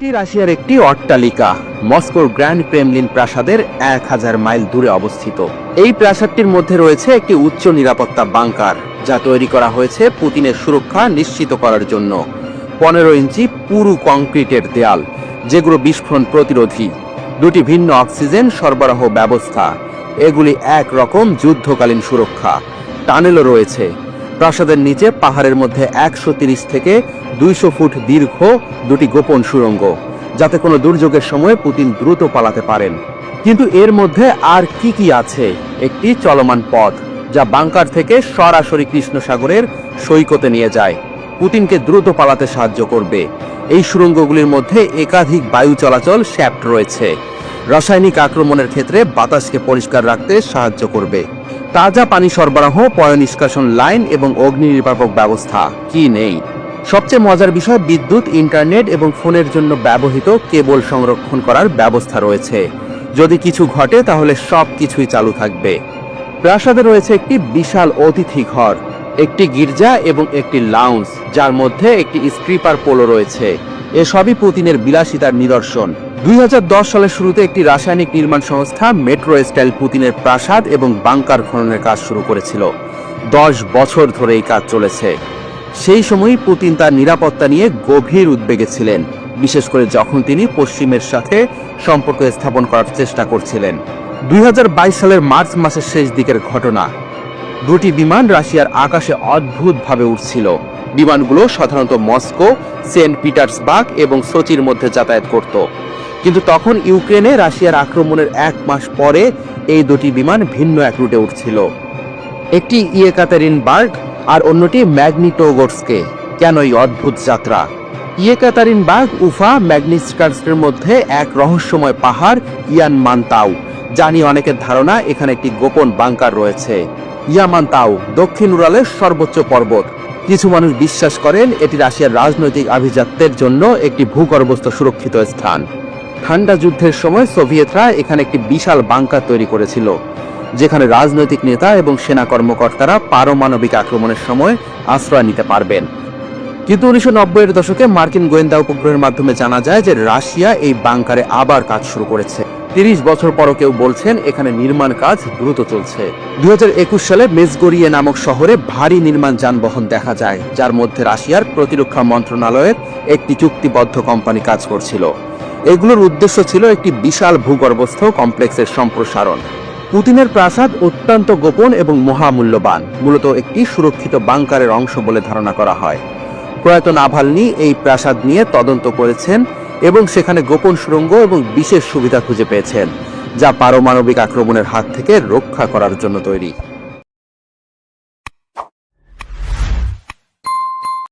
এটি রাশিয়ার একটি অট্টালিকা, মস্কোর গ্র্যান্ড ক্রেমলিন প্রাসাদের এক হাজার মাইল দূরে অবস্থিত। এই প্রাসাদটির মধ্যে রয়েছে একটি উচ্চ নিরাপত্তা বাংকার, যা তৈরি করা হয়েছে পুতিনের সুরক্ষা নিশ্চিত করার জন্য। পনেরো ইঞ্চি পুরু কংক্রিটের দেয়াল, যেগুলো বিস্ফোরণ প্রতিরোধী। দুটি ভিন্ন অক্সিজেন সরবরাহ ব্যবস্থা। এগুলি এক রকম যুদ্ধকালীন সুরক্ষা। টানেলও রয়েছে। প্রাসাদের নিচে পাহাড়ের মধ্যে একশো থেকে দুইশো ফুট দীর্ঘ দুটি গোপন সুড়ঙ্গ যাতে কোনো দুর্যোগের সময় পুতিন দ্রুত পালাতে পারেন। কিন্তু এর মধ্যে আর কি কি আছে? একটি চলমান পথ, যা বাংকার থেকে সরাসরি কৃষ্ণ সাগরের সৈকতে নিয়ে যায়। পুতিনকে দ্রুত পালাতে সাহায্য করবে। এই সুড়ঙ্গগুলির মধ্যে একাধিক বায়ু চলাচল শ্যাপ্ট রয়েছে। রাসায়নিক আক্রমণের ক্ষেত্রে বাতাসকে পরিষ্কার রাখতে সাহায্য করবে। তাজা পানি সরবরাহ, পয় নিষ্কাশন লাইন এবং অগ্নি নির্বাপক ব্যবস্থা। কি নেই? সবচেয়ে মজার বিষয় বিদ্যুৎ, ইন্টারনেট এবং ফোনের জন্য ব্যবহৃত কেবল সংরক্ষণ করার ব্যবস্থা রয়েছে। যদি কিছু ঘটে, তাহলে সব কিছুই চালু থাকবে। প্রাসাদে রয়েছে একটি বিশাল অতিথি ঘর, একটি গির্জা এবং একটি লাউঞ্জ যার মধ্যে একটি স্ক্রিপার পোলো রয়েছে। এসবই পুতিনের বিলাসিতার নিদর্শন। দুই হাজার দশ সালের শুরুতে একটি রাসায়নিক নির্মাণ সংস্থা মেট্রো স্টাইল পুতিনের প্রাসাদ এবং বাংকার খননের কাজ শুরু করেছিল। দশ বছর ধরে এই কাজ চলেছে। সেই সময়ই পুতিন তার নিরাপত্তা নিয়ে গভীর উদ্বেগে ছিলেন, বিশেষ করে যখন তিনি পশ্চিমের সাথে সম্পর্ক স্থাপন করার চেষ্টা করছিলেন। দুই হাজার বাইশ সালের মার্চ মাসের শেষ দিকের ঘটনা, দুটি বিমান রাশিয়ার আকাশে অদ্ভুতভাবে উঠছিল বিমানগুলো সাধারণত মস্কো, সেন্ট পিটার্সবার্গ এবং সোচির মধ্যে যাতায়াত করত। কিন্তু তখন ইউক্রেনে রাশিয়ার আক্রমণের এক মাস পরে এই দুটি বিমান ভিন্ন এক রুটে উঠছিল। একটি ইয়েকাতেরিনবার্গ আর অন্যটি ম্যাগনিটোগোটসকে কেন এই অদ্ভুত যাত্রা? ইয়েকাতারিনবার্গ উফা ম্যাগনিস্কার্সের মধ্যে এক রহস্যময় পাহাড় ইয়ান মান্তাউ নিয়ে অনেকের ধারণা এখানে একটি গোপন বাংকার রয়েছে। ইয়ামান্তাউ, দক্ষিণ উরালের সর্বোচ্চ পর্বত। কিছু মানুষ বিশ্বাস করেন এটি রাশিয়ার রাজনৈতিক আভিজাত্যের জন্য একটি ভূগর্ভস্থ সুরক্ষিত স্থান। ঠান্ডা যুদ্ধের সময় সোভিয়েতরা এখানে একটি বিশাল বাংকার তৈরি করেছিল, যেখানে রাজনৈতিক নেতা এবং সেনা কর্মকর্তারা পারমাণবিক আক্রমণের সময় আশ্রয় নিতে পারবেন। কিন্তু উনিশশো নব্বইয়ের দশকে মার্কিন গোয়েন্দা উপগ্রহের মাধ্যমে জানা যায় যে রাশিয়া এই বাংকারে আবার কাজ শুরু করেছে। তিরিশ বছর পরও কেউ বলছেন এখানে নির্মাণ কাজ দ্রুত চলছে। দুই একুশ সালে মেজগরিয়ে নামক শহরে ভারী নির্মাণ যানবাহন দেখা যায়, যার মধ্যে রাশিয়ার প্রতিরক্ষা মন্ত্রণালয়ের একটি চুক্তিবদ্ধ কোম্পানি কাজ করছিল। এগুলোর উদ্দেশ্য ছিল একটি বিশাল ভূগর্ভস্থ কমপ্লেক্সের সম্প্রসারণ। পুতিনের প্রাসাদ অত্যন্ত গোপন এবং মহামূল্যবান, মূলত একটি সুরক্ষিত বাংকারের অংশ বলে ধারণা করা হয়। প্রয়াত নাভালনি এই প্রাসাদ নিয়ে তদন্ত করেছেন এবং সেখানে গোপন সুড়ঙ্গ এবং বিশেষ সুবিধা খুঁজে পেয়েছেন, যা পারমাণবিক আক্রমণের হাত থেকে রক্ষা করার জন্য তৈরি।